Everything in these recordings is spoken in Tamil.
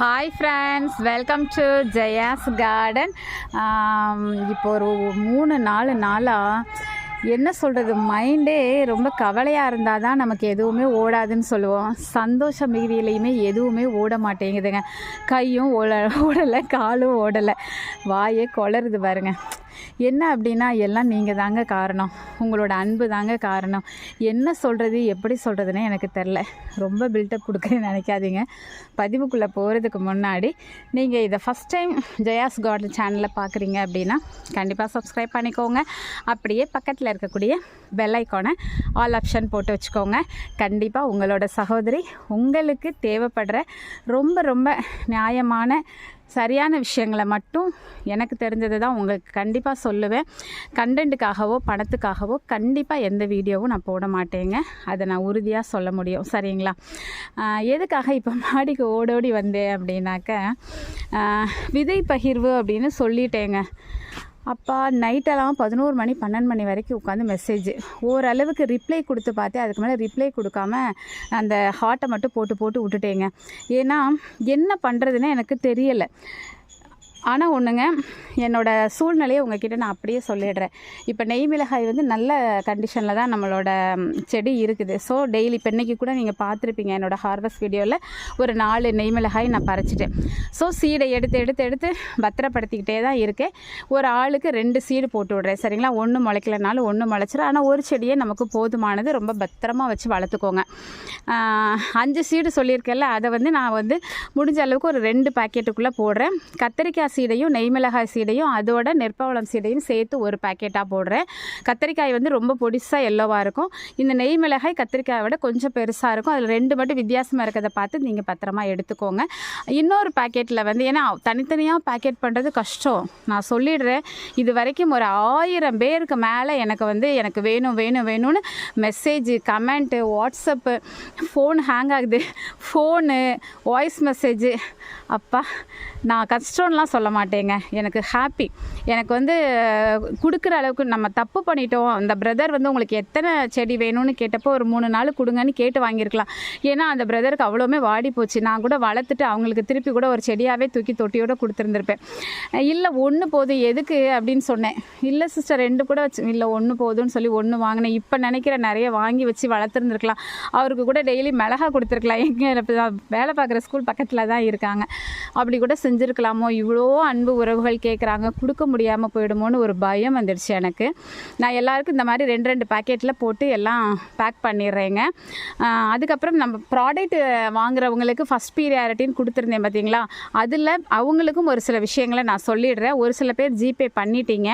Hi friends welcome to Jaya's garden இப்போ ஒரு மூணு நாலு நாளாக என்ன சொல்கிறது மைண்டே ரொம்ப கவலையாக இருந்தால் தான் நமக்கு எதுவுமே ஓடாதுன்னு சொல்லுவோம். சந்தோஷ மிகுதியிலையுமே எதுவுமே ஓட மாட்டேங்குதுங்க. கையும் ஓட ஓடலை காலும் ஓடலை. வாயே கொளருது பாருங்க. என்ன அப்படின்னா எல்லாம் நீங்கள் தாங்க காரணம். உங்களோட அன்பு தாங்க காரணம். என்ன சொல்கிறது எப்படி சொல்கிறதுனே எனக்கு தெரில ரொம்ப பில்டப் கொடுக்குறேன்னு நினைக்காதீங்க. பதிவுக்குள்ளே போகிறதுக்கு முன்னாடி நீங்கள் இதை ஃபஸ்ட் டைம் ஜெயாஸ் கார்டன் சேனலில் பார்க்குறீங்க அப்படின்னா கண்டிப்பாக சப்ஸ்கிரைப் பண்ணிக்கோங்க. அப்படியே பக்கத்தில் இருக்கக்கூடிய பெல் ஐக்கானை ஆல் ஆப்ஷன் போட்டு வச்சுக்கோங்க. கண்டிப்பாக உங்களோட சகோதரி உங்களுக்கு தேவைப்படுற ரொம்ப ரொம்ப நியாயமான சரியான விஷயங்களை மட்டும் எனக்கு தெரிஞ்சது தான் உங்களுக்கு கண்டிப்பாக சொல்லுவேன். கண்டென்ட்டுக்காகவோ பணத்துக்காகவோ கண்டிப்பாக எந்த வீடியோவும் நான் போட மாட்டேங்க. அதை நான் உறுதியாக சொல்ல முடியும். சரிங்களா? எதுக்காக இப்போ மாடிக்கு ஓடோடி வந்தேன் அப்படின்னாக்க விதை பகிர்வு அப்படின்னு சொல்லிட்டேங்க. அப்பா நைட்டெல்லாம் பதினோரு மணி பன்னெண்டு மணி வரைக்கும் உட்காந்து மெசேஜ் ஓரளவுக்கு ரிப்ளை கொடுத்து பார்த்தேன். அதுக்கு மேலே ரிப்ளை கொடுக்காம அந்த ஹார்ட்டை மட்டும் போட்டு போட்டு விட்டுட்டேங்க. ஏன்னா என்ன பண்ணுறதுன்னு எனக்கு தெரியலை. ஆனால் ஒன்றுங்க என்னோடய சூழ்நிலையை உங்ககிட்ட நான் அப்படியே சொல்லிடுறேன். இப்போ நெய் மிளகாய் வந்து நல்ல கண்டிஷனில் தான் நம்மளோட செடி இருக்குது. ஸோ டெய்லி இப்போ இன்றைக்கி கூட நீங்கள் பார்த்துருப்பீங்க என்னோடய ஹார்வெஸ்ட் வீடியோவில் ஒரு நாலு நெய் மிளகாய் நான் பறிச்சிட்டேன். ஸோ சீடை எடுத்து எடுத்து எடுத்து பத்திரப்படுத்திக்கிட்டே தான் இருக்கேன். ஒரு ஆளுக்கு ரெண்டு சீடு போட்டு விட்றேன். சரிங்களா? ஒன்று முளைக்கலனாலும் ஒன்று முளைச்சிரும். ஆனால் ஒரு செடியே நமக்கு போதுமானது ரொம்ப பத்திரமா வச்சு வளர்த்துக்கோங்க. அஞ்சு சீடு சொல்லியிருக்கேன்ல அதை வந்து நான் வந்து முடிஞ்ச அளவுக்கு ஒரு ரெண்டு பாக்கெட்டுக்குள்ளே போடுறேன். கத்திரிக்காய் சீடையும் நெய் மிளகாய் சீடையும் அதோட நெற்பவளம் சீடையும் சேர்த்து ஒரு பேக்கெட்டாக போடுறேன். கத்திரிக்காய் வந்து ரொம்ப பொடிசாக எல்லோவாக இருக்கும். இந்த நெய் மிளகாய் கத்திரிக்காயை விட கொஞ்சம் பெருசாக இருக்கும். அதில் ரெண்டு மட்டும் வித்தியாசமாக இருக்கிறத பார்த்து நீங்கள் பத்திரமா எடுத்துக்கோங்க. இன்னொரு பாக்கெட்டில் வந்து ஏன்னா தனித்தனியாக பேக்கெட் பண்ணுறது கஷ்டம். நான் சொல்லிடுறேன் இது வரைக்கும் ஒரு ஆயிரம் பேருக்கு மேலே எனக்கு வந்து எனக்கு வேணும் வேணும் வேணும்னு message comment WhatsApp phone hang ஆகுது. ஃபோனு வாய்ஸ் மெசேஜு அப்பா நான் கஷ்டம்லாம் சொல்ல சொல்ல மாட்டேங்க. எனக்கு ஹாப்பி எனக்கு வந்து கொடுக்குற அளவுக்கு நம்ம தப்பு பண்ணிட்டோம். அந்த பிரதர் வந்து உங்களுக்கு எத்தனை செடி வேணும்னு கேட்டப்போ ஒரு மூணு நாள் கொடுங்கன்னு கேட்டு வாங்கியிருக்கலாம். ஏன்னா அந்த பிரதருக்கு அவ்வளோவுமே வாடி போச்சு. நான் கூட வளர்த்துட்டு அவங்களுக்கு திருப்பி கூட ஒரு செடியாகவே தூக்கி தொட்டியோடு கொடுத்துருந்துருப்பேன். இல்லை ஒன்று போதும். எதுக்கு அப்படின்னு சொன்னேன். இல்லை சிஸ்டர் ரெண்டு கூட வச்சு இல்லை ஒன்று போதும்னு சொல்லி ஒன்று வாங்கினேன். இப்போ நினைக்கிற நிறைய வாங்கி வச்சு வளர்த்துருந்துருக்கலாம். அவருக்கு கூட டெய்லி மிளகா கொடுத்துருக்கலாம். எங்கே வேலை பார்க்குற ஸ்கூல் பக்கத்தில் தான் இருக்காங்க. அப்படி கூட செஞ்சுருக்கலாமோ? இவ்வளோ அன்பு உறவுகள் கேட்குறாங்க கொடுக்க முடியாமல் போயிடுமோன்னு ஒரு பயம் வந்துடுச்சு எனக்கு. நான் எல்லாருக்கும் இந்த மாதிரி ரெண்டு ரெண்டு பேக்கெட்டில் போட்டு எல்லாம் பேக் பண்ணிடுறேங்க. அதுக்கப்புறம் நம்ம ப்ராடக்ட் வாங்குறவங்களுக்கு ஃபஸ்ட் பீரியாரிட்டின்னு கொடுத்துருந்தேன் பார்த்தீங்களா அதில் அவங்களுக்கும் ஒரு சில விஷயங்களை நான் சொல்லிடுறேன். ஒரு சில பேர் ஜிபே பண்ணிட்டீங்க.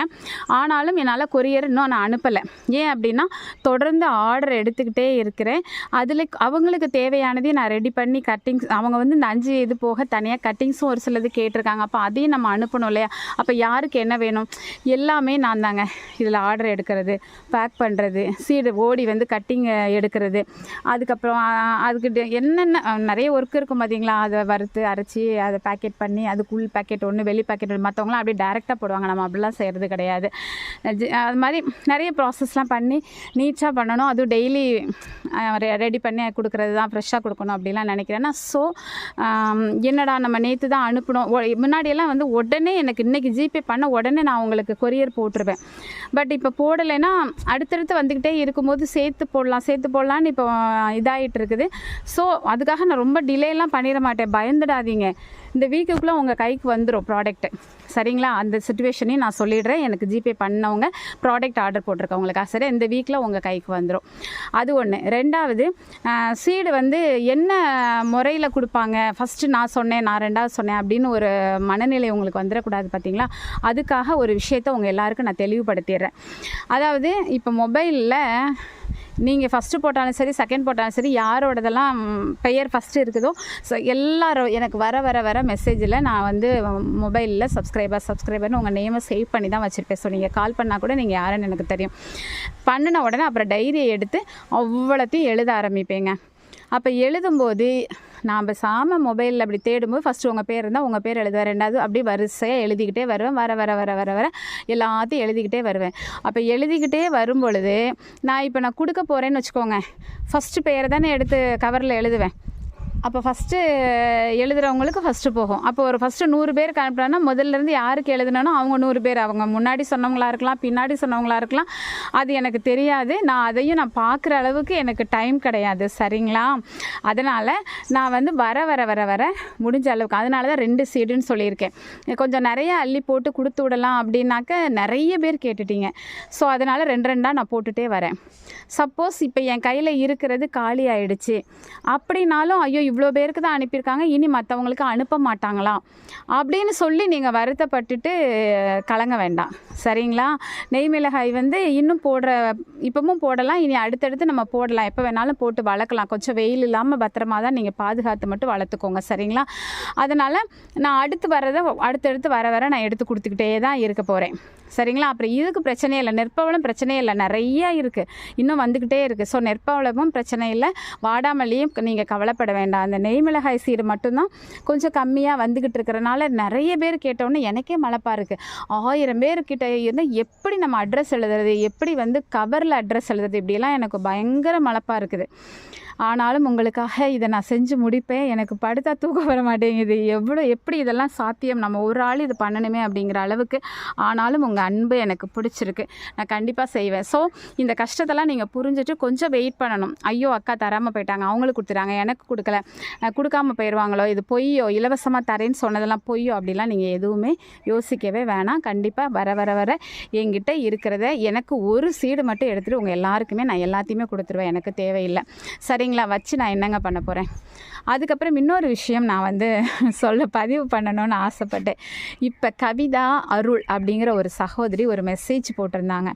ஆனாலும் என்னால் கொரியர் இன்னும் நான் அனுப்பலை. ஏன் அப்படின்னா தொடர்ந்து ஆர்டர் எடுத்துக்கிட்டே இருக்கிறேன். அதில் அவங்களுக்கு தேவையானதையும் நான் ரெடி பண்ணி கட்டிங்ஸ் அவங்க வந்து இந்த அஞ்சு இது போக தனியாக கட்டிங்ஸும் ஒரு சிலது கேட்டிருக்காங்க. அப்போ அதையும் நம்ம அனுப்பணும் இல்லையா? அப்போ யாருக்கு என்ன வேணும்? எல்லாமே நான் தாங்க இதில் ஆர்டர் எடுக்கிறது பேக் பண்ணுறது சீடு ஓடி வந்து கட்டிங் எடுக்கிறது. அதுக்கப்புறம் அதுக்கு என்னென்ன நிறைய ஒர்க் இருக்கும் பார்த்தீங்களா அதை வறுத்து அரைச்சி அதை பேக்கெட் பண்ணி அதுக்குள் பேக்கெட் ஒன்று வெளி பேக்கெட் ஒன்று மற்றவங்களாம் அப்படியே டேரெக்டாக போடுவாங்க. நம்ம அப்படிலாம் செய்கிறது கிடையாது. அது மாதிரி நிறைய ப்ராசஸ்லாம் பண்ணி நீட்டாக பண்ணணும். அதுவும் டெய்லி ரெடி பண்ணி கொடுக்குறது தான் ஃப்ரெஷ்ஷாக கொடுக்கணும் அப்படிலாம் நினைக்கிறேன். ஸோ என்னடா நம்ம நேற்று தான் அனுப்பணும் முன்னாடியெல்லாம் வந்து உடனே எனக்கு இன்றைக்கி ஜிபே பண்ண உடனே நான் உங்களுக்கு கொரியர் போட்டுருவேன். பட் இப்போ போடலைன்னா அடுத்தடுத்து வந்துக்கிட்டே இருக்கும்போது சேர்த்து போடலாம் சேர்த்து போடலான்னு இப்போ இதாகிட்டு இருக்குது. ஸோ அதுக்காக நான் ரொம்ப டிலேலாம் பண்ணிட மாட்டேன். பயந்துடாதீங்க. இந்த வீக்குக்குள்ளே உங்கள் கைக்கு வந்துடும் ப்ராடக்ட்டு சரிங்களா? அந்த சுச்சுவேஷனையும் நான் சொல்லிடுறேன். எனக்கு ஜிபே பண்ணவங்க ப்ராடக்ட் ஆர்டர் போட்டிருக்கவங்களுக்காக சரி இந்த வீக்கில் உங்கள் கைக்கு வந்துடும் அது ஒன்று ரெண்டாவது சீடு வந்து என்ன முறையில் கொடுப்பாங்க? ஃபஸ்ட்டு நான் சொன்னேன் நான் ரெண்டாவது சொன்னேன் அப்படின்னு ஒரு மனநிலை உங்களுக்கு வந்துடக்கூடாது பார்த்தீங்களா அதுக்காக ஒரு விஷயத்த உங்கள் எல்லாருக்கும் நான் தெளிவுபடுத்திடுறேன். அதாவது இப்போ மொபைலில் நீங்கள் ஃபஸ்ட்டு போட்டாலும் சரி செகண்ட் போட்டாலும் சரி யாரோடதெல்லாம் பெயர் ஃபஸ்ட்டு இருக்குதோ ஸோ எல்லாரும் எனக்கு வர வர வர மெசேஜில் நான் வந்து மொபைலில் சப்ஸ்கிரைபர் சப்ஸ்கிரைபர்னு உங்கள் நேமை சேவ் பண்ணி தான் வச்சுருப்பேன். ஸோ நீங்கள் கால் பண்ணால் கூட நீங்கள் யாருன்னு எனக்கு தெரியும். பண்ணின உடனே அப்புறம் டைரியை எடுத்து அவ்வளோத்தையும் எழுத ஆரம்பிப்பேங்க. அப்போ எழுதும்போது நான் பேசாமல் மொபைலில் அப்படி தேடும்போது ஃபஸ்ட்டு உங்கள் பேர் இருந்தால் உங்கள் பேர் எழுதுவேன். ரெண்டாவது அப்படியே வரிசையாக எழுதிக்கிட்டே வருவேன். வர வர வர வர வர எல்லாத்தையும் எழுதிக்கிட்டே வருவேன். அப்போ எழுதிக்கிட்டே வரும் பொழுது நான் இப்போ நான் கொடுக்க போகிறேன்னு வச்சுக்கோங்க. ஃபஸ்ட்டு பேரை தானே எடுத்து கவரில் எழுதுவேன். அப்போ ஃபஸ்ட்டு எழுதுகிறவங்களுக்கு ஃபஸ்ட்டு போகும். அப்போ ஒரு ஃபஸ்ட்டு நூறு பேருக்கு அனுப்புனா முதல்ல இருந்து யாருக்கு எழுதுனனோ அவங்க நூறு பேர் அவங்க. முன்னாடி சொன்னவங்களா இருக்கலாம் பின்னாடி சொன்னவங்களா இருக்கலாம். அது எனக்கு தெரியாது. நான் அதையும் நான் பார்க்குற அளவுக்கு எனக்கு டைம் கிடையாது. சரிங்களா? அதனால் நான் வந்து வர வர வர வர முடிஞ்ச அளவுக்கு. அதனால தான் ரெண்டு சீடுன்னு சொல்லியிருக்கேன். கொஞ்சம் நிறைய அள்ளி போட்டு கொடுத்து விடலாம் அப்படின்னாக்க நிறைய பேர் கேட்டுட்டீங்க. ஸோ அதனால் ரெண்டு ரெண்டாக நான் போட்டுகிட்டே வரேன். சப்போஸ் இப்போ என் கையில் இருக்கிறது காலி ஆயிடுச்சு. அப்படின்னாலும் ஐயோ இவ்வளோ பேருக்கு தான் அனுப்பியிருக்காங்க. இனி மற்றவங்களுக்கு அனுப்ப மாட்டாங்களா அப்படின்னு சொல்லி நீங்கள் வருத்தப்பட்டுட்டு கலங்க வேண்டாம். சரிங்களா? நெய் மிளகாய் வந்து இன்னும் போடுற இப்போவும் போடலாம். இனி அடுத்தடுத்து நம்ம போடலாம். எப்போ வேணாலும் போட்டு வளர்க்கலாம். கொஞ்சம் வெயில் இல்லாமல் பத்திரமா தான் நீங்கள் பாதுகாத்து மட்டும் வளர்த்துக்கோங்க. சரிங்களா? அதனால் நான் அடுத்து வரதை அடுத்தடுத்து வர வர நான் எடுத்து கொடுத்துக்கிட்டே தான் இருக்க போகிறேன் சரிங்களா? அப்புறம் இதுக்கு பிரச்சனையே இல்லை. நெற்பவளம் பிரச்சனையே இல்லை. நிறையா இருக்குது இன்னும் வந்துக்கிட்டே இருக்குது ஸோ நெற்பவளமும் பிரச்சனை இல்லை. வாடாமல்லியும் நீங்கள் கவலைப்பட வேண்டாம். அந்த நெய் மிளகாய் சீடு மட்டும்தான் கொஞ்சம் கம்மியாக வந்துக்கிட்டு இருக்கிறனால நிறைய பேர் கேட்டோன்னே எனக்கே மலப்பாக இருக்குது ஆயிரம் பேர்கிட்ட இருந்து எப்படி நம்ம அட்ரஸ் எழுதுறது? எப்படி வந்து கவரில் அட்ரஸ் எழுதுறது? இப்படிலாம் எனக்கு பயங்கர மலப்பாக இருக்குது. ஆனாலும் உங்களுக்காக இதை நான் செஞ்சு முடிப்பேன். எனக்கு படுத்தா தூக்கம் வர மாட்டேங்குது. எவ்வளோ எப்படி இதெல்லாம் சாத்தியம்? நம்ம ஒரு ஆள் இது பண்ணணுமே அப்படிங்கிற அளவுக்கு. ஆனாலும் உங்கள் அன்பு எனக்கு பிடிச்சிருக்கு. நான் கண்டிப்பாக செய்வேன். ஸோ இந்த கஷ்டத்தெல்லாம் நீங்கள் புரிஞ்சுட்டு கொஞ்சம் வெயிட் பண்ணணும். ஐயோ அக்கா தராமல் போயிட்டாங்க. அவங்களுக்கு கொடுத்துட்டாங்க எனக்கு கொடுக்கல. கொடுக்காமல் கொடுக்காம போயிடுவாங்களோ இது பொய்யோ? இலவசமாக தரேன்னு சொன்னதெல்லாம் பொய்யோ? அப்படிலாம் நீங்கள் எதுவுமே யோசிக்கவே வேணாம். கண்டிப்பாக வர வர வர என்கிட்ட இருக்கிறத எனக்கு ஒரு சீடு மட்டும் எடுத்துகிட்டு உங்கள் எல்லாருக்குமே நான் எல்லாத்தையுமே கொடுத்துருவேன். எனக்கு தேவையில்லை. சரி சரிங்களா வச்சு நான் என்னங்க பண்ண போகிறேன் அதுக்கப்புறம் இன்னொரு விஷயம் நான் வந்து சொல்ல பதிவு பண்ணணும்னு ஆசைப்பட்டேன். இப்போ கவிதா அருள் அப்படிங்கிற ஒரு சகோதரி ஒரு மெசேஜ் போட்டிருந்தாங்க.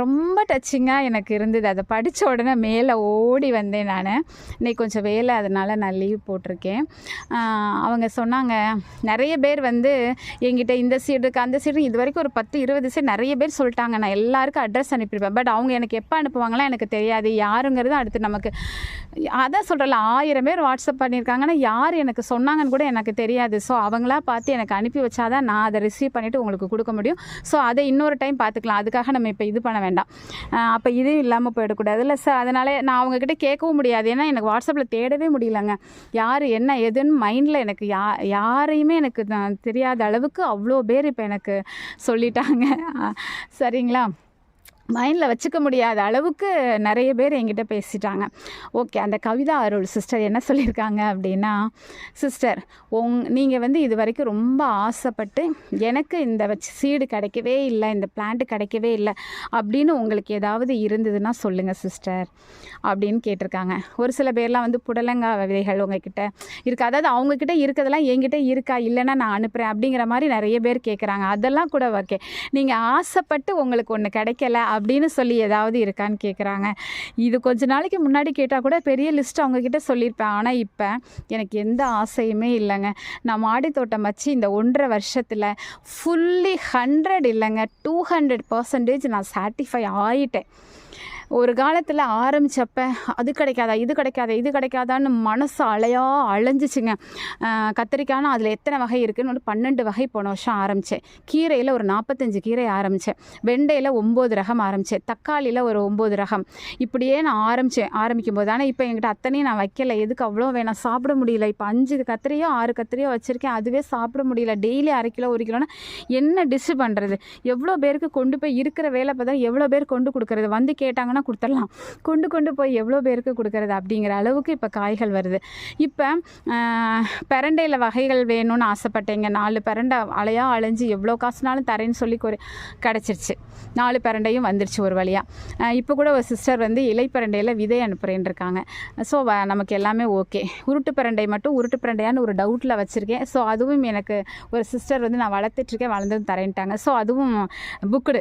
ரொம்ப டச்சிங்காக எனக்கு இருந்தது. அதை படித்த உடனே மேலே ஓடி வந்தேன் நான். இன்னைக்கு கொஞ்சம் வேலை அதனால் நான் லீவ் போட்டிருக்கேன். அவங்க சொன்னாங்க நிறைய பேர் வந்து எங்கிட்ட இந்த சீடு இருக்குது அந்த சீடு இது வரைக்கும் ஒரு பத்து இருபது சீட் நிறைய பேர் சொல்லிட்டாங்க. நான் எல்லாருக்கும் அட்ரஸ் அனுப்பியிருப்பேன். பட் அவங்க எனக்கு எப்போ அனுப்புவாங்களாம் எனக்கு தெரியாது. யாருங்கிறது அடுத்து நமக்கு அதான் சொல்கிறல ஆயிரம் பேர் வாட்ஸ்அப் பண்ணியிருக்காங்கன்னா யார் எனக்கு சொன்னாங்கன்னு கூட எனக்கு தெரியாது. ஸோ அவங்களா பார்த்து எனக்கு அனுப்பி வச்சாதான் நான் அதை ரிசீவ் பண்ணிவிட்டு உங்களுக்கு கொடுக்க முடியும். ஸோ அதை இன்னொரு டைம் பார்த்துக்கலாம். அதுக்காக நம்ம இப்போ இது பண்ண வேண்டாம். அப்போ இது இல்லாமல் போயிடக்கூடாது. இல்லை சார் அதனால் நான் அவங்கக்கிட்ட கேட்கவும் முடியாது. ஏன்னா எனக்கு வாட்ஸ்அப்பில் தேடவே முடியலங்க. யார் என்ன எதுன்னு மைண்டில் எனக்கு யா யாரையுமே எனக்கு தெரியாத அளவுக்கு அவ்வளோ பேர் இப்போ எனக்கு சொல்லிட்டாங்க. சரிங்களா? மைண்டில் வச்சுக்க முடியாத அளவுக்கு நிறைய பேர் என்கிட்ட பேசிட்டாங்க. ஓகே அந்த கவிதா அருள் சிஸ்டர் என்ன சொல்லியிருக்காங்க அப்படின்னா சிஸ்டர் உங் நீங்கள் வந்து இது வரைக்கும் ரொம்ப ஆசைப்பட்டு எனக்கு இந்த வச்சு சீடு கிடைக்கவே இல்லை இந்த பிளான்ட்டு கிடைக்கவே இல்லை அப்படின்னு உங்களுக்கு ஏதாவது இருந்ததுன்னா சொல்லுங்கள் சிஸ்டர் அப்படின்னு கேட்டிருக்காங்க. ஒரு சில பேர்லாம் வந்து புடலங்காய் விதைகள் உங்ககிட்ட இருக்குது அதாவது அவங்கக்கிட்ட இருக்கிறதெல்லாம் என்கிட்ட இருக்கா? இல்லைன்னா நான் அனுப்புகிறேன் அப்படிங்கிற மாதிரி நிறைய பேர் கேட்குறாங்க அதெல்லாம் கூட ஓகே நீங்கள் ஆசைப்பட்டு உங்களுக்கு ஒன்று கிடைக்கல அப்படின்னு சொல்லி ஏதாவது இருக்கான்னு கேட்குறாங்க இது கொஞ்ச நாளைக்கு முன்னாடி கேட்டால் கூட பெரிய லிஸ்ட் அவங்கக்கிட்ட சொல்லியிருப்பேன் ஆனால் இப்போ எனக்கு எந்த ஆசையுமே இல்லைங்க. நான் மாடி தோட்டம் வச்சு இந்த ஒன்றரை வருஷத்தில் ஃபுல்லி ஹண்ட்ரட் இல்லைங்க டூ ஹண்ட்ரட் பர்சன்டேஜ் நான் சாட்டிஃபை ஆயிட்டேன். ஒரு காலத்தில் ஆரம்பித்தப்ப அது கிடைக்காதா இது கிடைக்காதா இது கிடைக்காதான்னு மனசு அலையா அலைஞ்சிச்சுங்க. கத்திரிக்காய்னா அதில் எத்தனை வகை இருக்குன்னு ஒரு பன்னெண்டு வகை போன வருஷம் ஆரம்பித்தேன் கீரையில் ஒரு நாற்பத்தஞ்சு கீரை ஆரம்பித்தேன் வெண்டையில் ஒம்பது ரகம் ஆரம்பித்தேன் தக்காளியில் ஒரு ஒம்பது ரகம். இப்படியே நான் ஆரம்பித்தேன் ஆரம்பிக்கும் போது ஆனால் இப்போ என்கிட்ட அத்தனையும் நான் வைக்கல. எதுக்கு அவ்வளோ வேணாம் சாப்பிட முடியல. இப்போ அஞ்சு கத்திரியோ ஆறு கத்திரியோ வச்சுருக்கேன். அதுவே சாப்பிட முடியல. டெய்லி அரை கிலோ ஒரு கிலோனா என்ன டிஷ்ஷு பண்ணுறது எவ்வளோ பேருக்கு கொண்டு போய் இருக்கிற வேலை பார்த்தா எவ்வளோ பேர் கொண்டு கொடுக்குறது? வந்து கேட்டாங்கன்னா கொடுத்துடலாம். கொண்டு கொண்டு போய் எவ்வளோ பேருக்கு கொடுக்குறது அப்படிங்கிற அளவுக்கு இப்போ காய்கள் வருது. இப்போ பெரண்டையில் வகைகள் வேணும்னு ஆசைப்பட்டேங்க. நாலு பெரண்டை அலையாக அலைஞ்சு எவ்வளோ காசுனாலும் தரேன்னு சொல்லி ஒரு கிடச்சிருச்சு. நாலு பெரண்டையும் வந்துருச்சு ஒரு வழியாக இப்போ கூட ஒரு சிஸ்டர் வந்து இலை பிரண்டையில் விதை அனுப்புகிறேன்னு இருக்காங்க. ஸோ நமக்கு எல்லாமே ஓகே. உருட்டு பிரண்டை மட்டும் உருட்டு பிரண்டையான்னு ஒரு டவுட்டில் வச்சுருக்கேன். ஸோ அதுவும் எனக்கு ஒரு சிஸ்டர் வந்து நான் வளர்த்துட்ருக்கேன் வளர்ந்து தரேன்ட்டாங்க. ஸோ அதுவும் புக்குடு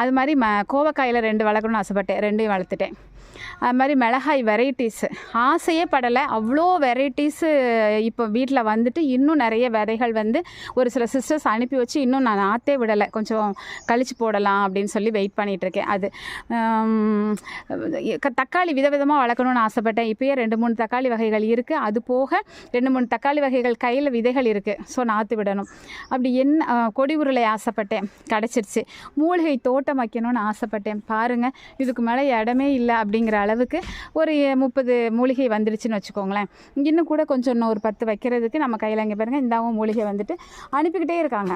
அது மாதிரி ம கோவக்காயில் ரெண்டு வளர்க்கணும்னு ஆசைப்பட்டேன். ரெண்டையும் வளர்த்துட்டேன். அது மாதிரி மிளகாய் வெரைட்டிஸு ஆசையே படலை. அவ்வளோ வெரைட்டிஸு இப்போ வீட்டில் வந்துட்டு இன்னும் நிறைய விதைகள் வந்து ஒரு சில சிஸ்டர்ஸ் அனுப்பி வச்சு இன்னும் நான் ஆற்றே விடலை. கொஞ்சம் கழிச்சு போடலாம் அப்படின்னு சொல்லி வெயிட் பண்ணிகிட்ருக்கேன் அது தக்காளி விதவிதமாக வளர்க்கணும்னு ஆசைப்பட்டேன். இப்போயே ரெண்டு மூணு தக்காளி வகைகள் இருக்குது அது போக ரெண்டு மூணு தக்காளி வகைகள் கையில் விதைகள் இருக்குது ஸோ நாற்று விடணும். அப்படி என்ன கொடி உருளை ஆசைப்பட்டேன். கிடச்சிருச்சு. மூலிகை தோட்டம் வைக்கணும்னு ஆசைப்பட்டேன். பாருங்கள் இதுக்கு மேலே இடமே இல்லை அப்படிங்கிற அளவுக்கு ஒரு முப்பது மூலிகை வந்துடுச்சுன்னு வச்சுக்கோங்களேன். இன்னும் கூட கொஞ்சம் இன்னும் ஒரு பத்து வைக்கிறதுக்கு நம்ம கையில் இங்கே பாருங்கள் இந்தாவும் மூலிகை வந்துட்டு அனுப்பிக்கிட்டே இருக்காங்க.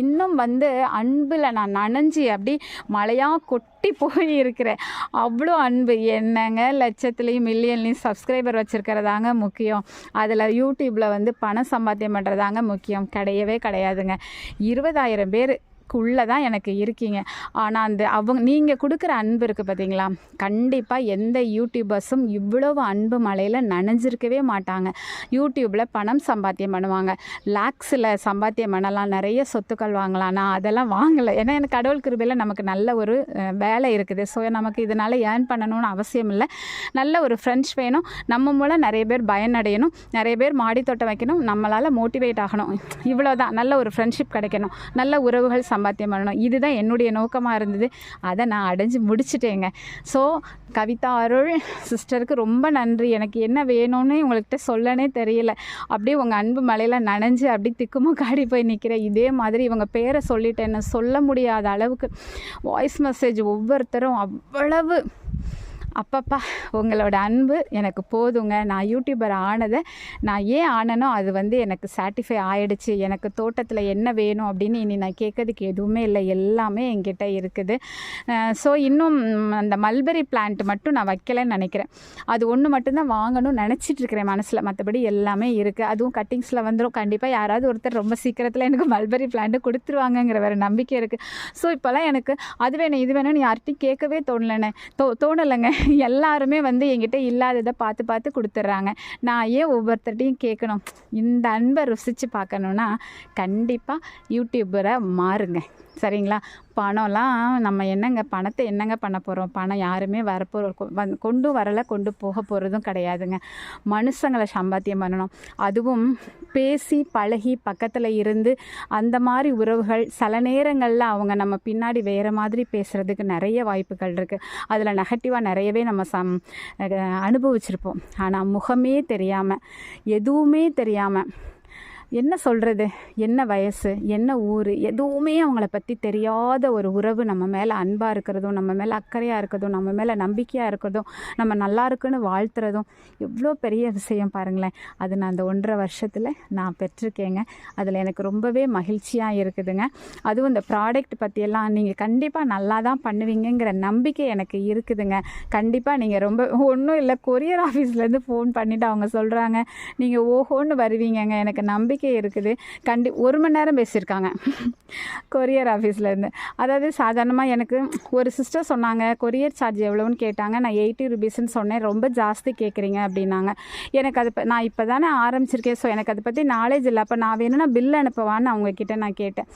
இன்னும் வந்து அன்பில் நான் நனைஞ்சி அப்படி மழையாக கொட்டி போய் இருக்கிறேன். அவ்வளோ அன்பு. என்னங்க லட்சத்துலேயும் மில்லியன்லேயும் சப்ஸ்கிரைபர் வச்சுருக்கிறதாங்க முக்கியம். அதில் யூடியூப்பில் வந்து பணம் சம்பாத்தியம் பண்ணுறதாங்க முக்கியம். கிடையவே கிடையாதுங்க. இருபதாயிரம் பேர் உள்ளே தான் எனக்கு இருக்கீங்க. ஆனால் அந்த அவங்க நீங்கள் கொடுக்குற அன்பு இருக்குது பார்த்தீங்களா கண்டிப்பாக எந்த யூடியூபர்ஸும் இவ்வளவு அன்பு மலையில் நனைஞ்சிருக்கவே மாட்டாங்க. யூடியூப்பில் பணம் சம்பாத்தியம் பண்ணுவாங்க. லேக்ஸில் சம்பாத்தியம் பண்ணலாம். நிறைய சொத்துக்கள் வாங்கலாம். நான் அதெல்லாம் வாங்கலை. ஏன்னா எனக்கு கடவுள் கிருபையில் நமக்கு நல்ல ஒரு வேலை இருக்குது. ஸோ நமக்கு இதனால் ஏர்ன் பண்ணணும்னு அவசியம் இல்லை. நல்ல ஒரு ஃப்ரெண்ட்ஸ் வேணும். நம்ம மூலம் நிறைய பேர் பயனடையணும். நிறைய பேர் மாடி தோட்டம் வைக்கணும். நம்மளால் மோட்டிவேட் ஆகணும். இவ்வளோதான் நல்ல ஒரு ஃப்ரெண்ட்ஷிப் கிடைக்கணும். நல்ல உறவுகள் சம்பாத்தியம் பண்ணணும் இதுதான் என்னுடைய நோக்கமாக இருந்தது. அதை நான் அடைஞ்சு முடிச்சிட்டேங்க. ஸோ கவிதா அருள் சிஸ்டருக்கு ரொம்ப நன்றி. எனக்கு என்ன வேணும்னு உங்கள்கிட்ட சொல்லனே தெரியல. அப்படியே உங்கள் அன்பு மலையில் நனைஞ்சு அப்படி திக்குமோ காடி போய் நிற்கிறேன் இதே மாதிரி இவங்க பேரை சொல்லிட்டேன்னு சொல்ல முடியாத அளவுக்கு வாய்ஸ் மெசேஜ் ஒவ்வொருத்தரும் அவ்வளவு அப்பப்பா உங்களோட அன்பு எனக்கு போதுங்க. நான் யூடியூபர் ஆனதை நான் ஏன் ஆனனோ அது வந்து எனக்கு சாட்டிஃபை ஆகிடுச்சு எனக்கு தோட்டத்தில் என்ன வேணும் அப்படின்னு இனி நான் கேட்கறதுக்கு எதுவுமே இல்லை. எல்லாமே என்கிட்ட இருக்குது. ஸோ இன்னும் அந்த மல்பெரி பிளான்ட் மட்டும் நான் வைக்கலைன்னு நினைக்கிறேன். அது ஒன்று மட்டும்தான் வாங்கணும்னு நினச்சிட்டு இருக்கிறேன் மனசில். மற்றபடி எல்லாமே இருக்குது அதுவும் கட்டிங்ஸில் வந்துடும் கண்டிப்பாக யாராவது ஒருத்தர் ரொம்ப சீக்கிரத்தில் எனக்கு மல்பெரி பிளான்ட்டு கொடுத்துருவாங்கங்கிற வேறு நம்பிக்கை இருக்குது ஸோ இப்போல்லாம் எனக்கு அது வேணும் இது வேணும்னு யார்கிட்டையும் கேட்கவே தோணலைண்ணே. தோ தோணலைங்க. எல்லாருமே வந்து என்கிட்ட இல்லாததை பார்த்து பார்த்து கொடுத்துட்றாங்க. நான் ஏன் ஒவ்வொருத்தர்கிட்டையும் கேட்கணும்? இந்த அன்பை ருசித்து பார்க்கணுன்னா கண்டிப்பாக யூடியூபரை மாறுங்க. சரிங்களா? பணம்லாம் நம்ம என்னங்க பணத்தை என்னங்க பண்ண போகிறோம் பணம் யாருமே வரப்போ கொண்டு வரலை கொண்டு போக போகிறதும் கிடையாதுங்க. மனுஷங்களை சம்பாத்தியம் பண்ணணும். அதுவும் பேசி பழகி பக்கத்தில் இருந்து அந்த மாதிரி உறவுகள் சில நேரங்களில் அவங்க நம்ம பின்னாடி வேறு மாதிரி பேசுகிறதுக்கு நிறைய வாய்ப்புகள் இருக்குது அதில் நெகட்டிவாக நிறையவே நம்ம சம் அனுபவிச்சிருப்போம். ஆனால் முகமே தெரியாமல் எதுவுமே தெரியாமல் என்ன சொல்கிறது என்ன வயசு? என்ன ஊர்? எதுவுமே அவங்கள பற்றி தெரியாத ஒரு உறவு நம்ம மேலே அன்பாக இருக்கிறதும் நம்ம மேலே அக்கறையாக இருக்கிறதும் நம்ம மேலே நம்பிக்கையாக இருக்கிறதும் நம்ம நல்லா இருக்குன்னு வாழ்த்துறதும் எவ்வளோ பெரிய விஷயம் பாருங்களேன். அது நான் அந்த ஒன்றரை வருஷத்தில் நான் பெற்றிருக்கேங்க. அதில் எனக்கு ரொம்பவே மகிழ்ச்சியாக இருக்குதுங்க. அதுவும் இந்த ப்ராடக்ட் பற்றியெல்லாம் நீங்கள் கண்டிப்பாக நல்லா தான் பண்ணுவீங்கங்கிற நம்பிக்கை எனக்கு இருக்குதுங்க. கண்டிப்பாக நீங்கள் ரொம்ப ஒன்றும் இல்லை கொரியர் ஆஃபீஸ்லேருந்து ஃபோன் பண்ணிவிட்டு அவங்க சொல்கிறாங்க நீங்கள் ஓஹோன்னு வருவீங்கங்க. எனக்கு நம்பிக்கை இருக்குது. கண்டி ஒரு மணி நேரம் பேசியிருக்காங்க. கொரியர் ஆஃபீஸ்லேருந்து அதாவது சாதாரணமாக எனக்கு ஒரு சிஸ்டர் சொன்னாங்க கொரியர் சார்ஜ் எவ்வளோன்னு கேட்டாங்க. நான் எயிட்டி ருபீஸ்ன்னு சொன்னேன். ரொம்ப ஜாஸ்தி கேட்குறீங்க அப்படின்னாங்க. எனக்கு அது நான் இப்போ தானே ஆரம்பிச்சிருக்கேன். ஸோ எனக்கு அதை பற்றி நாலேஜ் இல்லை. அப்போ நான் வேணும்னா பில் அனுப்புவான்னு அவங்கக்கிட்ட நான் கேட்டேன்.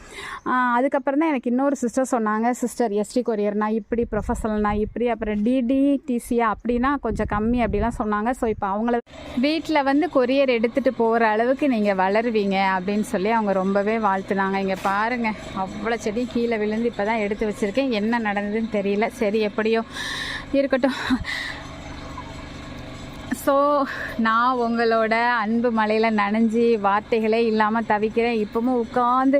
அதுக்கப்புறம் தான் எனக்கு இன்னொரு சிஸ்டர் சொன்னாங்க சிஸ்டர் எஸ்டி கொரியர் நான் இப்படி ப்ரொஃபஷனல் இப்படி அப்புறம் டிடிடிசியா அப்படின்னா கொஞ்சம் கம்மி அப்படிலாம் சொன்னாங்க. ஸோ இப்போ அவங்கள வீட்டில் வந்து கொரியர் எடுத்துகிட்டு போகிற அளவுக்கு நீங்கள் வளருவீங்க அப்படின்னு சொல்லி அவங்க ரொம்பவே வாழ்த்துனாங்க. இங்கே பாருங்கள் அவ்வளோ செடி கீழே விழுந்து இப்போ தான் எடுத்து வச்சுருக்கேன். என்ன நடந்ததுன்னு தெரியல. சரி எப்படியோ இருக்கட்டும். ஸோ நான் உங்களோட அன்பு மலையில் நனைஞ்சி வார்த்தைகளே இல்லாமல் தவிக்கிறேன். இப்போவும் உட்காந்து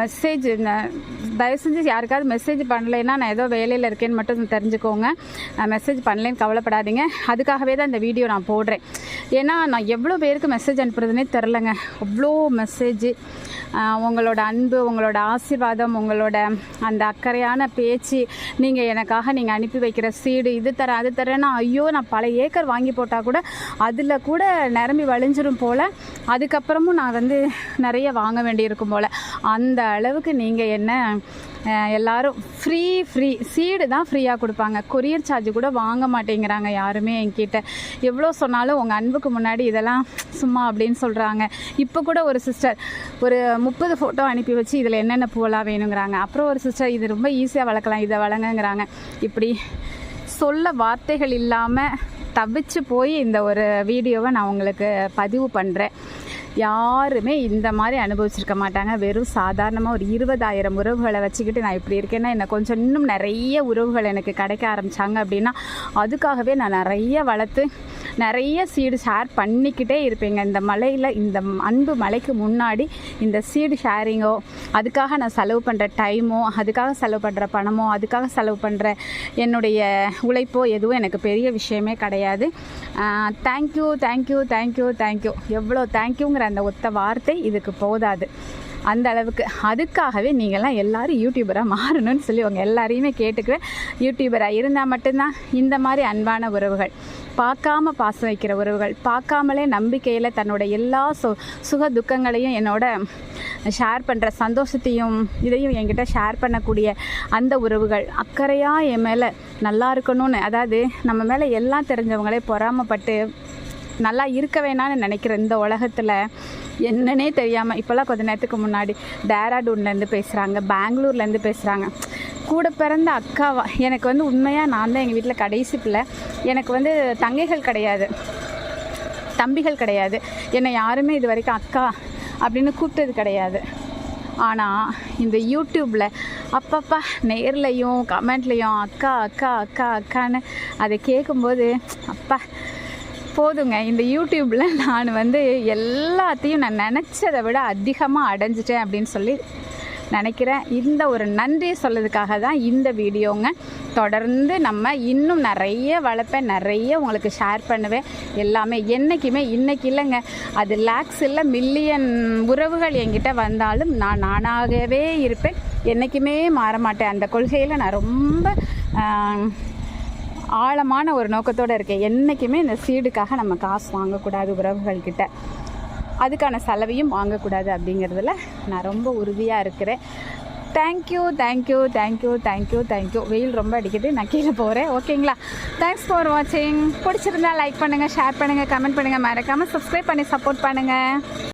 மெசேஜ் தயவு செஞ்சு யாருக்காவது மெசேஜ் பண்ணலைன்னா நான் ஏதோ வேலையில் இருக்கேன்னு மட்டும் தெரிஞ்சுக்கோங்க. நான் மெசேஜ் பண்ணலேன்னு கவலைப்படாதீங்க. அதுக்காகவே தான் இந்த வீடியோ நான் போடுறேன். ஏன்னா நான் எவ்வளோ பேருக்கு மெசேஜ் அனுப்புறதுனே தெரிலங்க. அவ்வளோ மெசேஜ் உங்களோட அன்பு உங்களோட ஆசீர்வாதம் உங்களோட அந்த அக்கறையான பேச்சு நீங்கள் எனக்காக நீங்கள் அனுப்பி வைக்கிற சீடு இது தரேன் அது தரேன்னா ஐயோ நான் பல ஏக்கர் வாங்கி போட்டால் கூட அதில் கூட நிரம்பி வழிஞ்சிரும் போல். அதுக்கப்புறமும் நான் வந்து நிறைய வாங்க வேண்டியிருக்கும் போல். அந்த அளவுக்கு நீங்கள் என்ன எல்லாரும் ஃப்ரீ ஃப்ரீ சீடு தான் ஃப்ரீயாக கொடுப்பாங்க. கொரியர் சார்ஜ் கூட வாங்க மாட்டேங்கிறாங்க யாருமே என்கிட்ட. எவ்வளோ சொன்னாலும் உங்கள் அன்புக்கு முன்னாடி இதெல்லாம் சும்மா அப்படின்னு சொல்கிறாங்க இப்போ கூட ஒரு சிஸ்டர் ஒரு முப்பது ஃபோட்டோ அனுப்பி வச்சு இதில் என்னென்ன பூவெல்லாம் வேணுங்கிறாங்க. அப்புறம் ஒரு சிஸ்டர் இது ரொம்ப ஈஸியாக வளர்க்கலாம் இதை வழங்குங்கிறாங்க இப்படி சொல்ல வார்த்தைகள் இல்லாமல் தவிச்சு போய் இந்த ஒரு வீடியோவை நான் உங்களுக்கு பதிவு பண்ணுறேன் யாருமே இந்த மாதிரி அனுபவிச்சிருக்க மாட்டாங்க. வெறும் சாதாரணமாக ஒரு இருபதாயிரம் உறவுகளை வச்சுக்கிட்டு நான் இப்படி இருக்கேன்னா என்னை கொஞ்சம் இன்னும் நிறைய உறவுகள் எனக்கு கிடைக்க ஆரம்பித்தாங்க அப்படின்னா அதுக்காகவே நான் நிறைய வளர்த்து நிறைய சீடு ஷேர் பண்ணிக்கிட்டே இருப்பேங்க. இந்த மலையில் இந்த அன்பு மலைக்கு முன்னாடி இந்த சீடு ஷேரிங்கோ அதுக்காக நான் செலவு பண்ணுற டைமோ அதுக்காக செலவு பண்ணுற பணமோ அதுக்காக செலவு பண்ணுற என்னுடைய உழைப்போ எதுவும் எனக்கு பெரிய விஷயமே கிடையாது. தேங்க்யூ தேங்க்யூ தேங்க்யூ தேங்க்யூ எவ்வளோ தேங்க்யூங்கிற அந்த ஒத்த வார்த்தை இதுக்கு போதாது. அந்த அளவுக்கு. அதுக்காகவே நீங்கள்லாம் எல்லோரும் யூடியூபராக மாறணும்னு சொல்லி உங்கள் எல்லாரையுமே கேட்டுக்குவேன் யூடியூபராக இருந்தால் மட்டும்தான் இந்த மாதிரி அன்பான உறவுகள் பார்க்காம பாசம் வைக்கிற உறவுகள் பார்க்காமலே நம்பிக்கையில் தன்னோட எல்லா சு சுக துக்கங்களையும் என்னோட ஷேர் பண்ணுற சந்தோஷத்தையும் இதையும் என்கிட்ட ஷேர் பண்ணக்கூடிய அந்த உறவுகள் அக்கறையாக என் மேலே நல்லா இருக்கணும்னு அதாவது நம்ம மேலே எல்லாம் தெரிஞ்சவங்களே பொறாமப்பட்டு நல்லா இருக்க வேணாம்னு நினைக்கிற இந்த உலகத்தில் என்னன்னே தெரியாமல் இப்போல்லாம் கொஞ்ச நேரத்துக்கு முன்னாடி டேராடூன்லேருந்து பேசுகிறாங்க பெங்களூர்லேருந்து பேசுகிறாங்க கூட பிறந்த அக்காவா எனக்கு வந்து உண்மையாக நான் தான் எங்கள் வீட்டில் கடைசி பிள்ளை. எனக்கு வந்து தங்கைகள் கிடையாது. தம்பிகள் கிடையாது. என்னை யாருமே இது வரைக்கும் அக்கா அப்படின்னு கூப்பிட்டது கிடையாது. ஆனால் இந்த யூடியூப்பில் அப்பப்பா நேர்லையும் கமெண்ட்லேயும் அக்கா அக்கா அக்கா அக்கான்னு அதை கேட்கும்போது அப்பா போதுங்க. இந்த யூடியூப்பில் நான் வந்து எல்லாத்தையும் நான் நினச்சதை விட அதிகமாக அடைஞ்சிட்டேன் அப்படின்னு சொல்லி நினைக்கிறேன். இந்த ஒரு நன்றி சொல்லதுக்காக தான் இந்த வீடியோங்க. தொடர்ந்து நம்ம இன்னும் நிறைய வளர்ப்பேன் நிறைய உங்களுக்கு ஷேர் பண்ணுவேன். எல்லாமே என்றைக்குமே இன்றைக்கி இல்லைங்க. அது லேக்ஸ் இல்லை மில்லியன் உறவுகள் என்கிட்ட வந்தாலும் நான் நானாகவே இருப்பேன். என்றைக்குமே மாற மாட்டேன். அந்த கொள்கையில் நான் ரொம்ப ஆழமான ஒரு நோக்கத்தோடு இருக்கேன் என்றைக்குமே இந்த சீடுக்காக நம்ம காசு வாங்கக்கூடாது உறவுகள்கிட்ட அதுக்கான செலவையும் வாங்கக்கூடாது அப்படிங்கிறதுல நான் ரொம்ப உறுதியாக இருக்கிறேன். Thank you thank you thank you thank you thank you வெயில் ரொம்ப அடிக்குது நான் கீழே போகிறேன் ஓகேங்களா தேங்க்ஸ் ஃபார் வாட்சிங் பிடிச்சிருந்தா லைக் பண்ணுங்கள் ஷேர் பண்ணுங்கள் கமெண்ட் பண்ணுங்கள் மறக்காமல் சப்ஸ்கிரைப் பண்ணி சப்போர்ட் பண்ணுங்கள்